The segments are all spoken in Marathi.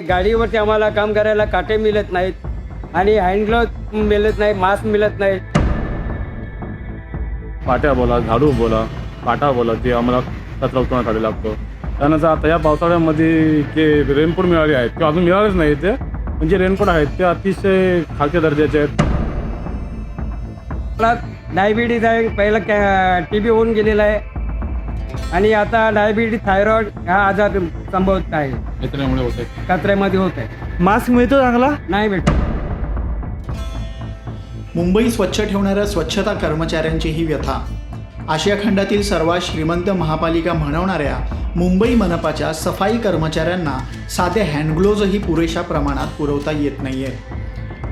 गाडीवरती आम्हाला काम करायला काटे मिळत नाहीत आणि हँडग्लोव मिळत नाही मास्क मिळत नाही पाट्या बोला झाडू बोला काटा बोला ते आम्हाला कचरा उचलण्यासाठी लागतो. त्यानंतर आता या पावसाळ्यामध्ये जे रेनकोट मिळाले आहेत किंवा अजून मिळालेच नाही ते पण जे रेनकोट आहेत ते अतिशय खालच्या दर्जाचे आहेत. मला डायबिटीज आहे पहिला कॅ टी बी होऊन गेलेला आहे. आणि आता डायबिटीज थायरॉइड हा आजार संभवत आहे. कचऱ्यामुळे होत आहे कचऱ्यामध्ये होत आहे. मास्क मिळतो चांगला? नाही भेटत. मुंबई स्वच्छ ठेवणाऱ्या स्वच्छता कर्मचाऱ्यांची ही व्यथा. आशिया खंडातील सर्वात श्रीमंत महापालिका म्हणवणाऱ्या मुंबई मनपाच्या सफाई कर्मचाऱ्यांना साधे हँडग्लोव्जही पुरेशा प्रमाणात पुरवता येत नाहीये.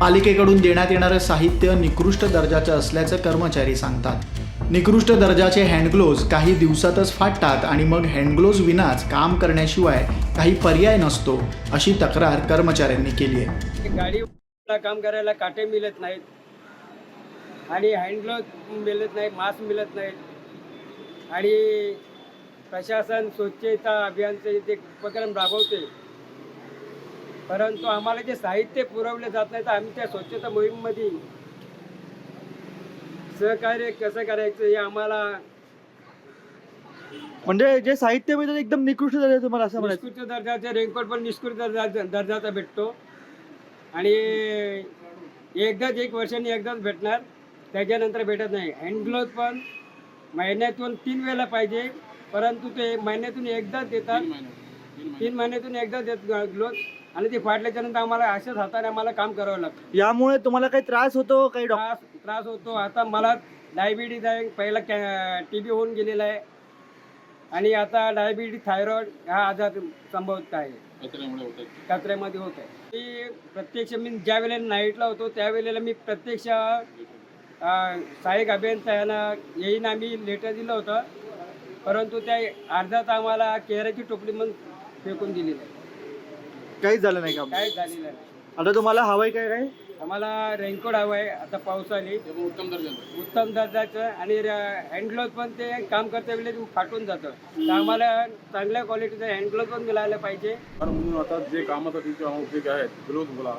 पालिकेकडून देण्यात येणारं साहित्य निकृष्ट दर्जाचं असल्याचं कर्मचारी सांगतात. निकृष्ट दर्जाचे हँडग्लोज काही दिवसातच फाटतात आणि मग हँडग्लोज विनाच काम करण्याशिवाय काही पर्याय नसतो अशी तक्रार कर्मचाऱ्यांनी केली आहे. गाडीला काम करायला काटे मिळत नाहीत आणि हँडग्लोज मिळत नाही मास्क मिळत नाहीत. आणि प्रशासन स्वच्छता अभियानचे ते उपक्रम राबवते परंतु आम्हाला जे साहित्य पुरवले जात नाही तर आम्ही त्या स्वच्छता मोहीममध्ये सहकार्य कसं करायचं हे आम्हाला? म्हणजे जे साहित्य मिळतं ते एकदम निकृष्ट दर्जाचं तुम्हाला असं म्हणायचं. निष्कृत दर्जाचे रेनकोट पण निष्कृत दर्जा दर्जाचा भेटतो. आणि एकदाच एक वर्षांनी एकदाच भेटणार त्याच्यानंतर भेटत नाही. हँडग्लोव्ज पण महिन्यातून तीन वेळेला पाहिजे परंतु ते महिन्यातून एकदाच देतात. तीन महिन्यातून एकदाच देत ग्लोव्ज आणि ते फाटल्याच्या नंतर आम्हाला अशाच हाताने आम्हाला काम करावं लागतं. यामुळे तुम्हाला काही त्रास होतो काही डॉक्टर त्रास त्रास होतो. आता मला डायबिटीज आहे. पहिला कॅ टी बी होऊन गेलेला आहे. आणि आता डायबिटीज थायरॉइड हा आजार संभवत आहे. कचऱ्यामुळे होत आहे कचऱ्यामध्ये होत आहे. मी प्रत्यक्ष मी ज्या वेळेला नाईटला होतो त्यावेळेला मी प्रत्यक्ष अं, सहाय्यक अभियंता यांना येईन आम्ही लेटर दिलं होतं. परंतु त्या अर्ध्यात आम्हाला केराची टोपली म्हणून फेकून दिलेली आहे. काहीच झालं नाही का? काय झालेलं नाही. आता तुम्हाला हवंय काय काय आम्हाला रेनकोट हवं आहे आता पाऊस आली. उत्तम दर्जाचं उत्तम दर्जाचं आणि हँडग्लोव्ह पण ते काम करता वेळेस फाटून जातं. तर आम्हाला चांगल्या क्वालिटीचं हँडग्लोव्ह पण मिळायला पाहिजे. कारण म्हणून आता जे कामासाठी जे उपयोग आहेत ग्लोव्ज बोला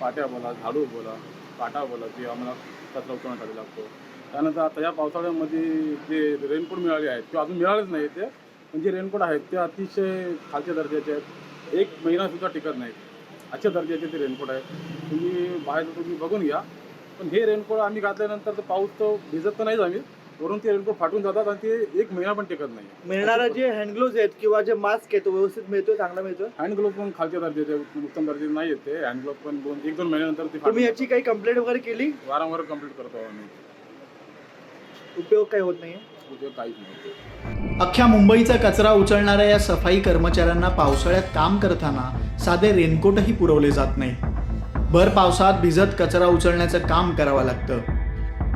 पाट्या बोला झाडू बोला काटा बोला ते आम्हाला कचरा उचलण्यासाठी लागतो. त्यानंतर आता या पावसाळ्यामध्ये जे रेनकोट मिळाले आहेत किंवा अजून मिळालेच नाही ते पण जे रेनकोट आहेत ते अतिशय खालच्या दर्जाचे आहेत. एक महिनासुद्धा टिकत नाहीत. अशा दर्जाचे ते रेनकोट आहेत. तुम्ही बाहेर तुम्ही बघून घ्या. पण हे रेनकोट आम्ही घातल्यानंतर तर पाऊस तो भिजत तर नाहीच आम्ही वरून ते रेनकोट फाटून जातात आणि ते एक महिना पण टिकत नाही. मिळणारा जे हँडग्लोव्ज आहेत किंवा जे मास्क आहे तो व्यवस्थित मिळतोय चांगला मिळतोय? हँड ग्लोव्ह पण खालच्या दर्जाचे उत्तम दर्जाचे नाही आहेत ते. हँड ग्लोव्ह पण दोन एक दोन महिन्यानंतर ते तुम्ही फाटून याची काही कंप्लेंट वगैरे केली. वारंवार कंप्लीट करतो आम्ही. उपयोग काही होत नाहीये? उपयोग काहीच नाही अख्ख्या मुंबईचा कचरा उचलणाऱ्या या सफाई कर्मचाऱ्यांना पावसाळ्यात काम करताना साधे रेनकोटही पुरवले जात नाही. भर पावसात भिजत कचरा उचलण्याचं काम करावं लागतं.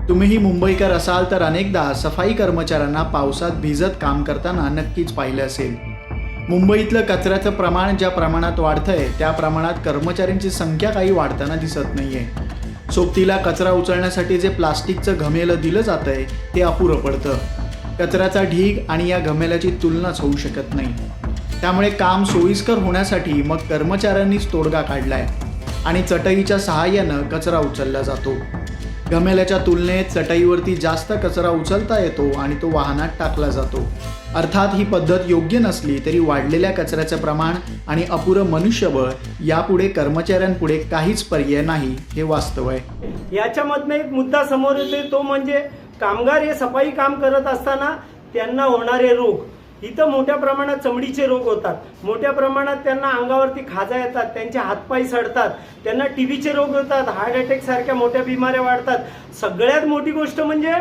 तुम्हीही मुंबईकर असाल तर अनेकदा सफाई कर्मचाऱ्यांना पावसात भिजत काम करताना नक्कीच पाहिलं असेल. मुंबईतलं कचऱ्याचं प्रमाण ज्या प्रमाणात वाढतंय त्या प्रमाणात कर्मचाऱ्यांची संख्या काही वाढताना दिसत नाहीये. सोबतीला कचरा उचलण्यासाठी जे प्लास्टिकचं घमेलं दिलं जातंय ते अपुरं पडतं. कचऱ्याचा ढीग आणि या घमेल्याची तुलनाच होऊ शकत नाही. त्यामुळे काम सोयीस्कर होण्यासाठी मग कर्मचाऱ्यांनीच तोडगा काढलाय आणि चटईच्या सहाय्यानं कचरा उचलला जातो. घमेल्याच्या तुलनेत चटईवरती जास्त कचरा उचलता येतो आणि तो वाहनात टाकला जातो. अर्थात ही पद्धत योग्य नसली तरी वाढलेल्या कचऱ्याचं प्रमाण आणि अपुरं मनुष्यबळ यापुढे कर्मचाऱ्यांपुढे काहीच पर्याय नाही हे वास्तव आहे. याच्यामधनं एक मुद्दा समोर येतोय तो म्हणजे कामगार हे सफाई काम करत असताना त्यांना होणारे रोग इथं मोठ्या प्रमाणात चमडीचे रोग होतात. मोठ्या प्रमाणात त्यांना अंगावरती खाजा येतात त्यांचे हातपाय सडतात त्यांना टी व्हीचे रोग होतात हार्ट अटॅक सारख्या मोठ्या बिमाऱ्या वाढतात. सगळ्यात मोठी गोष्ट म्हणजे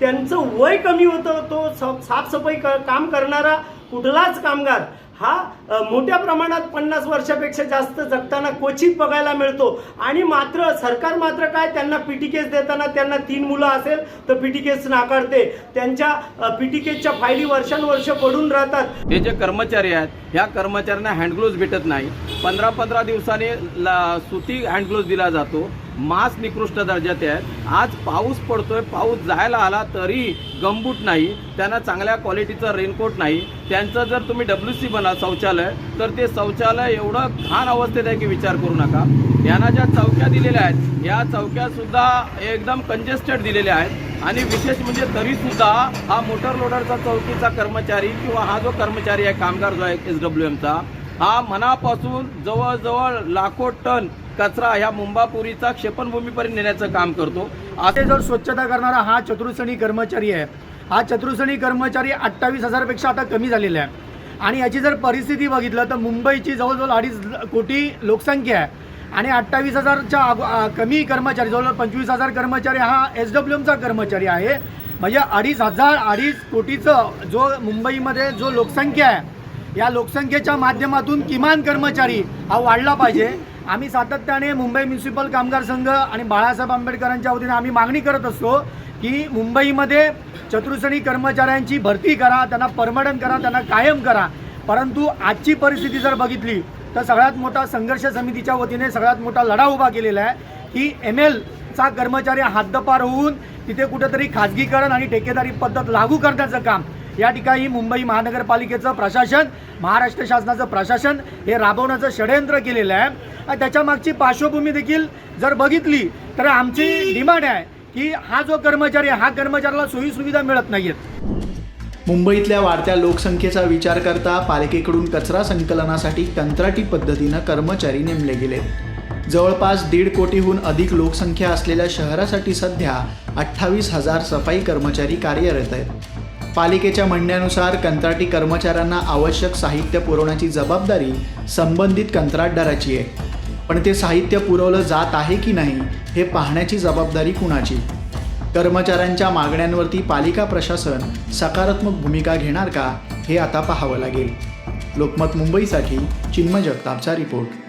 त्यांचं वय कमी होतं तो स- साफसफाई क काम करणारा कुठलाच कामगार हा मोठ्या प्रमाणात पन्नास वर्षापेक्षा जास्त जगताना क्वचित बघायला मिळतो. आणि मात्र सरकार मात्र काय त्यांना पीटीकेस देताना त्यांना तीन मुलं असेल तर पीटीकेस नाकारते. त्यांच्या पीटीकेसच्या फायली वर्षानुवर्ष पडून राहतात. हे जे कर्मचारी आहेत ह्या कर्मचाऱ्यांना हँडग्लोव्ज भेटत नाही. पंधरा पंधरा दिवसाने ला सुती हँडग्लोव्ज दिला जातो. मास निकृष्ट दर्जाचे आहेत. आज पाऊस पडतोय पाऊस जायला आला तरी गमबूट नाही त्यांना चांगल्या क्वालिटीचं रेनकोट नाही. त्यांचं जर तुम्ही डब्ल्यू सी बना शौचालय तर ते शौचालय एवढं घाण अवस्थेत आहे की विचार करू नका. यांना ज्या चौक्या दिलेल्या आहेत या चौक्यासुद्धा एकदम कंजेस्टेड दिलेल्या आहेत. आणि विशेष म्हणजे तरीसुद्धा हा मोटर लोडरचा चौकीचा कर्मचारी किंवा हा जो कर्मचारी आहे कामगार जो आहे एस डब्ल्यू एमचा हा मनापासून जवळजवळ लाखो टन कचरा ह्या मुंबापुरीचा क्षेपणभूमीपर्यंत नेण्याचं काम करतो. असे जर स्वच्छता करणारा हा चतुर्श्रेणी कर्मचारी आहे हा चतुर्श्रेणी कर्मचारी अठ्ठावीस हजारपेक्षा आता कमी झालेला आहे. आणि याची जर परिस्थिती बघितलं तर मुंबईची जवळजवळ अडीच कोटी लोकसंख्या आहे. आणि अठ्ठावीस हजारच्या कमी कर्मचारी जवळजवळ पंचवीस हजार कर्मचारी हा एस डब्ल्यू एमचा कर्मचारी आहे. म्हणजे अडीच हजार अडीच कोटीचं जो मुंबईमध्ये जो लोकसंख्या आहे या लोकसंख्येच्या माध्यमातून किमान कर्मचारी हा वाढला पाहिजे. आम्ही सातत्याने मुंबई म्युन्सिपल कामगार संघ आणि बाळासाहेब आंबेडकरांच्या वतीने आम्ही मागणी करत असतो की मुंबईमध्ये चतुर्श्रेणी कर्मचाऱ्यांची भरती करा त्यांना परमनंट करा त्यांना कायम करा. परंतु आजची परिस्थिती जर बघितली तर सगळ्यात मोठा संघर्ष समितीच्या वतीने सगळ्यात मोठा लढा उभा केलेला आहे की एम एलचा कर्मचारी हद्दपार होऊन तिथे कुठेतरी खाजगीकरण आणि ठेकेदारी पद्धत लागू करण्याचं काम. या ठिकाणी मुंबई महानगरपालिकेचं प्रशासन महाराष्ट्र शासनाचं प्रशासन हे राबवण्याचं षडयंत्र केलेलं आहे. त्याच्या मागची पार्श्वभूमी देखील जर बघितली तर आमची डिमांड आहे की हा जो कर्मचारी हा कर्मचाऱ्याला सोयीसुविधा मिळत नाही आहेत मुंबईतल्या वाढत्या लोकसंख्येचा विचार करता पालिकेकडून कचरा संकलनासाठी कंत्राटी पद्धतीनं कर्मचारी नेमले गेलेत जवळपास दीड कोटीहून अधिक लोकसंख्या असलेल्या शहरासाठी सध्या अठ्ठावीस हजार सफाई कर्मचारी कार्यरत आहेत. पालिकेच्या म्हणण्यानुसार कंत्राटी कर्मचाऱ्यांना आवश्यक साहित्य पुरवण्याची जबाबदारी संबंधित कंत्राटदाराची आहे. पण ते साहित्य पुरवलं जात आहे की नाही हे पाहण्याची जबाबदारी कुणाची? कर्मचाऱ्यांच्या मागण्यांवरती पालिका प्रशासन सकारात्मक भूमिका घेणार का हे आता पाहावं लागेल. लोकमत मुंबईसाठी चिन्मय जगतापचा रिपोर्ट.